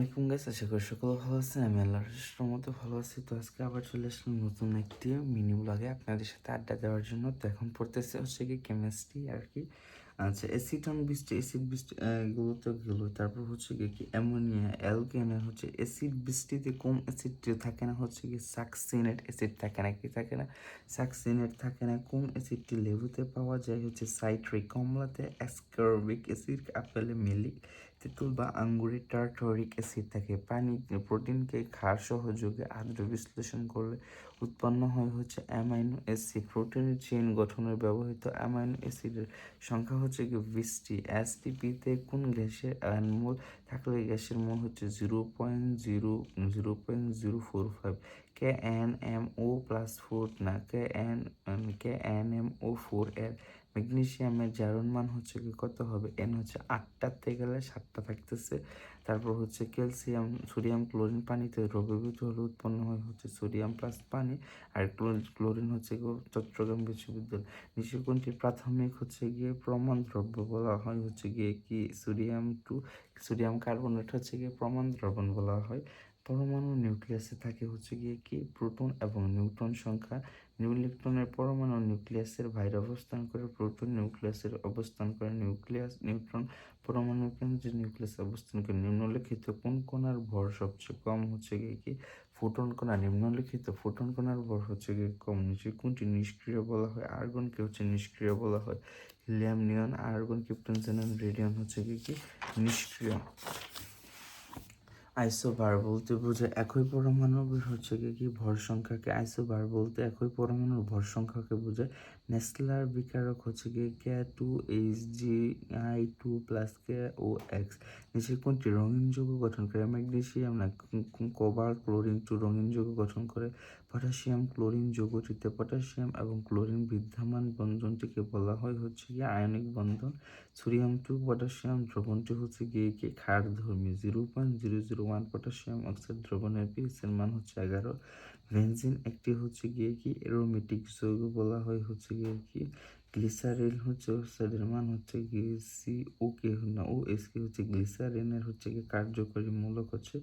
আলাইকুম গাইস আশা করি সকলে ভালো আছেন, আমি আল্লাহর মতো ভালো আছি। তো আজকে আবার চলে আসলাম নতুন একটি মিনি ব্লগে আপনাদের সাথে আড্ডা দেওয়ার জন্য। তো এখন পড়তেছে হচ্ছে কি কেমিস্ট্রি আর কি। আচ্ছা অ্যাসিটন বৃষ্টি অ্যাসিড বৃষ্টি এগুলো তো গেলো। তারপর হচ্ছে কি কি অ্যামোনিয়া অ্যালকেনে হচ্ছে অ্যাসিড বৃষ্টিতে কম অ্যাসিড থাকে না? হচ্ছে কি সাকসিনেট অ্যাসিড থাকে না কি থাকে না? সাকসিনেট থাকে না কম অ্যাসিডটি লেবুতে পাওয়া যায়? হচ্ছে সাইট্রিক কমলাতে অ্যাসকর্বিক অ্যাসিড আপেলে মিলিক তেঁতুল বা আঙ্গুরে টার্টরিক অ্যাসিড থাকে। পানি, প্রোটিনকে ক্ষার সহযোগে আদ্র বিশ্লেষণ করলে উৎপন্ন হয় হচ্ছে অ্যামাইনো অ্যাসিড। প্রোটিনের চেইন গঠনের ব্যবহৃত অ্যামাইনো অ্যাসিডের সংখ্যা হচ্ছে কি বিশটি। এসটিপিতে কোন গ্যাসের মোল থাকলে গ্যাসের মোল হচ্ছে zero point zero zero point zero four five. K N M O plus four না, K N K N M O four এর ম্যাগনেশিয়ামের জারণ মান হচ্ছে কি কত হবে? এন হচ্ছে আটটাতে গেলে সাতটা থাকতেছে। তারপর হচ্ছে ক্যালসিয়াম সোডিয়াম ক্লোরিন পানিতে দ্রবীভূত হলে উৎপন্ন হয় হচ্ছে সোডিয়াম প্লাস পানি আর ক্লোরিন হচ্ছে চট্টগ্রাম বিশ্ববিদ্যালয়। নিচে কোনটি প্রাথমিক হচ্ছে গিয়ে প্রমাণ দ্রব্য বলা হয় হচ্ছে গিয়ে কি সোডিয়াম টু সোডিয়াম কার্বনেট হচ্ছে গিয়ে প্রমাণ দ্রবণ বলা হয়। পরমাণু নিউক্লিয়াসে থাকে হচ্ছে গিয়ে কি? প্রোটন এবং নিউট্রন সংখ্যা। নিউ ইলেকট্রনের পরমাণু নিউক্লিয়াসের বাইরে অবস্থান করে প্রোটন নিউক্লিয়াসের অবস্থান করে নিউক্লিয়াস, নিউট্রন পরমাণু কেন্দ্রে নিউক্লিয়াস অবস্থান করে নিম্নলিখিত কোন কোনার ভর সবচেয়ে কম হচ্ছে গিয়ে কি? ফোটন কণা, নিম্নলিখিত ফোটন কণার ভর হচ্ছে গিয়ে কম। নিচে কোনটি নিষ্ক্রিয় বলা হয়? আর্গনকে হচ্ছে নিষ্ক্রিয় বলা হয়। Helium neon, argon, krypton xenon radium হচ্ছে কি কি? নিষ্ক্রিয়। আইসোবার বলতে বোঝায় একই পরমাণুর হচ্ছে কি কি ভর সংখ্যাকে আইসোবার বলতে একই পরমাণুর ভর সংখ্যাকে বোঝায়? নেসলার বিকারক হচ্ছে কি K two H G I two plus K O X নিচে কোনটি রঙিন যৌগ গঠন করে ম্যাগনেশিয়াম না কোবাল্ট ক্লোরিন টু রঙিন যৌগ গঠন করে। পটাশিয়াম ক্লোরিন যৌগটিতে পটাশিয়াম এবং ক্লোরিন বিদ্যমান বন্ধনটিকে বলা হয় হচ্ছে গিয়ে আয়নিক বন্ধন। সোডিয়াম টু পটাশিয়াম দ্রবণটি হচ্ছে গিয়ে কি? ক্ষার ধর্মী zero point zero zero one potassium oxide দ্রবণের এর মান হচ্ছে এগারো। ভেনজিন একটি হচ্ছে গিয়ে কি অ্যারোমেটিক যৌগ বলা হয় হচ্ছে গিয়ে কি গ্লিসারিন হচ্ছে অক্সাইডের মান হচ্ছে গিয়ে সি ও কে না ও এস কে হচ্ছে গ্লিসারিনের হচ্ছে গিয়ে কার্যকরী মূলক হচ্ছে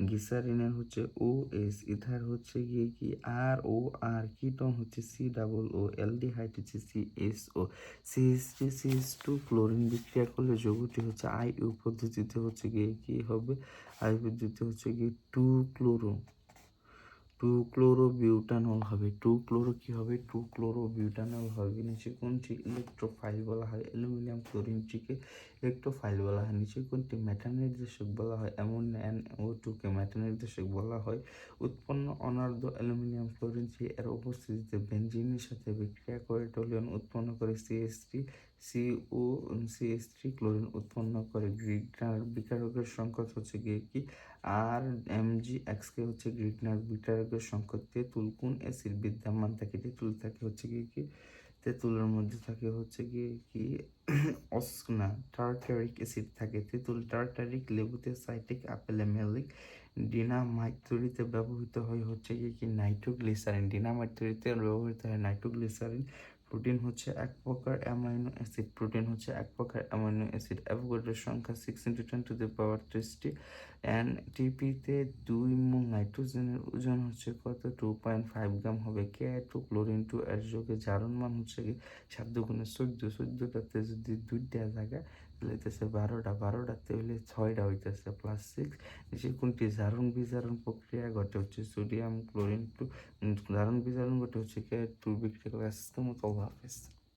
গ্লিসারিনের হচ্ছে ও এস ইথার হচ্ছে গিয়ে কি আর ও আর কিটন হচ্ছে সি ডাবল ও এল এলডিহাইড হচ্ছে C S O C S T C S two chlorine বিক্রিয়া করলে যৌগটি হচ্ছে আই ইউ পদ্ধতিতে হচ্ছে গিয়ে কি হবে? আই পদ্ধতিতে হচ্ছে গিয়ে two chloro two chloro butanol হবে। টু ক্লোরো কী হবে? টু ক্লোরো বিউটানল হবে। নিচে কোনটি ইলেকট্রোফাইল বলা হয়? অ্যালুমিনিয়াম ক্লোরিনটিকে ইলেকট্রোফাইল বলা হয়। নিচে কোনটি? মেটা নির্দেশক বলা হয়। এমন এন ও টুকে মেটা নির্দেশক বলা হয়। উৎপন্ন অনার্ধ অ্যালুমিনিয়াম ক্লোরিন ক্লোরিনটি এর উপস্থিতিতে বেঞ্জিনের সাথে বিক্রিয়া করে টলিয়ন উৎপন্ন করে CS three CO CS three chlorine উৎপন্ন করে। গ্রিগনার বিকারকের সংকট হচ্ছে গিয়ে কি? আর এম জি এক্সকে হচ্ছে গ্রিগনার সংকট তেঁতুল কোন অ্যাসিড বিদ্যমান থাকে? তেঁতুল থাকে, হচ্ছে গিয়ে কি? তেঁতুলের মধ্যে থাকে, হচ্ছে গিয়ে কি? অস্কনা টার্টারিক অ্যাসিড থাকে। তেঁতুল টার্টারিক লেবুতে সাইটিক আপেলে মেলিক ডিনামাইট তৈরিতে ব্যবহৃত হয়, হচ্ছে গিয়ে কি? নাইট্রোগ্লিসারিন ডিনামাইট তৈরিতে ব্যবহৃত হয় নাইট্রোগ্লিসারিন প্রোটিন হচ্ছে এক প্রকার অ্যামাইনো অ্যাসিড প্রোটিন হচ্ছে এক প্রকার অ্যামাইনো অ্যাসিড অ্যাভোগাড্রোর সংখ্যা six into ten to the power tasty and টিপিতে দুই মুখ নাইট্রোজেনের ওজন হচ্ছে কত? টু পয়েন্ট ফাইভ গ্রাম হবে কে টু ক্লোরিন টু এর যোগে জারণ মান হচ্ছে কি? সাত দুগুণে চোদ্দ। চোদ্দটাতে যদি দুইটা জায়গায় হইতেছে বারোটা বারোটাতে হইলে ছয়টা হইতেছে প্লাস সিক্স যে কোনটি? জারণ বিজারণ প্রক্রিয়া ঘটে হচ্ছে সোডিয়াম ক্লোরিন টু জারণ বিজারণ ঘটে হচ্ছে কে টু বিক্রিয়া করে আজকের মতো হাফেজ